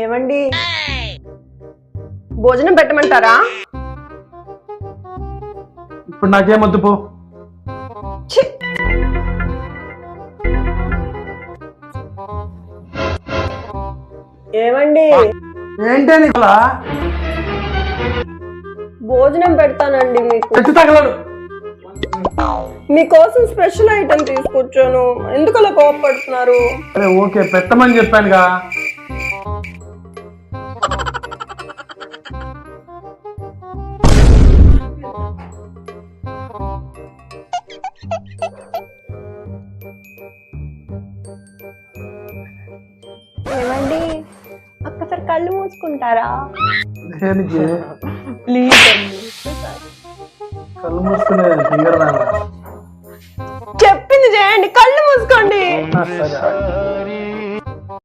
ఏమండి? భోజనం పెట్టమంటారా? ఇప్పుడు నాకేమొద్దు పో! ఏమండి? ఏంటే నీకు అలా? భోజనం పెడతానండి మీకు. తగలడు. మీకోసం స్పెషల్ ఐటమ్ తీసుకొచ్చాను. ఎందుకు అలా కోపడుతున్నారు ఓకే పెట్టమని చెప్పానుగా. ఏమండి? ఒక్కసారి కళ్ళు మూసుకుంటారా? ప్లీజ్ అండి. కళ్ళు మూసుకునే ఫింగర్ చెప్పింది చేయండి కళ్ళు మూసుకోండి.